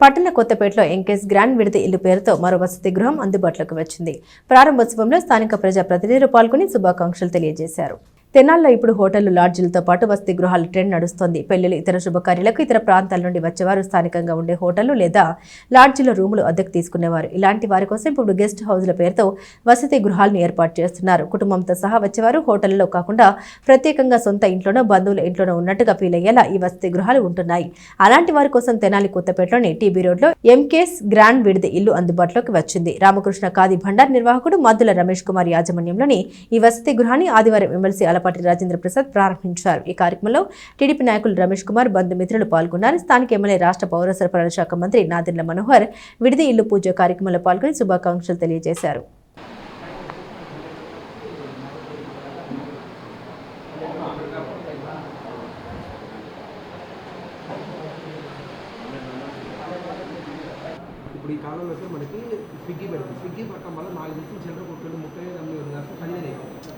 పట్టణ కొత్తపేటలో MKS grand విడతి ఇల్లు పేరుతో మరో వసతి గృహం అందుబాటులోకి వచ్చింది. ప్రారంభోత్సవంలో స్థానిక ప్రజా ప్రతినిధులు పాల్గొని శుభాకాంక్షలు తెలియజేశారు. తెనాల్లో ఇప్పుడు హోటళ్ళు లాడ్జీలతో పాటు వసతి గృహాల ట్రెండ్ నడుస్తోంది. పెళ్ళిలు ఇతర శుభకార్యాలకు ఇతర ప్రాంతాల నుండి వచ్చేవారు స్థానికంగా ఉండే హోటళ్ళు లేదా లాడ్జీల రూములు అద్దెకు తీసుకునేవారు. ఇలాంటి వారి కోసం ఇప్పుడు గెస్ట్ హౌస్ల పేరుతో వసతి గృహాలను ఏర్పాటు చేస్తున్నారు. కుటుంబంతో సహా వచ్చేవారు హోటళ్ళలో కాకుండా ప్రత్యేకంగా సొంత ఇంట్లోనో బంధువుల ఇంట్లోనో ఉన్నట్టుగా ఫీల్ అయ్యేలా ఈ వసతి గృహాలు ఉంటున్నాయి. అలాంటి వారి కోసం తెనాలి కొత్తపేటలోని టీబీ రోడ్లో ఎంకేస్ గ్రాండ్ విడిది ఇల్లు అందుబాటులోకి వచ్చింది. రామకృష్ణ ఖాదీ భండార్ నిర్వాహకుడు మద్దుల రమేష్ కుమార్ యాజమాన్యంలోని ఈ వసతి గృహాన్ని ఆదివారం ఎమ్మెల్సీ అలపాటి రాజేంద్ర ప్రసాద్ ప్రారంభించారు. ఈ కార్యక్రమంలో టీడీపీ నాయకులు రమేష్ కుమార్ బంధుమిత్రులు పాల్గొన్నారు. స్థానిక ఎమ్మెల్యే రాష్ట్ర పౌర సరఫరాల శాఖ మంత్రి నాదిర్ల మనోహర్ విడిది ఇల్లు పూజ కార్యక్రమంలో పాల్గొని శుభాకాంక్షలు తెలియజేశారు. ఇప్పుడు ఈ కాలంలో సార్ మనకి స్విగ్గీ పెడుతుంది. స్విగ్గీ పట్టడం వల్ల నాకు తెలిసి చిల్లర కొట్టులు ముప్పై ఐదు అమ్మే ఉంది కాస్త పదిహేను అయిపోయింది.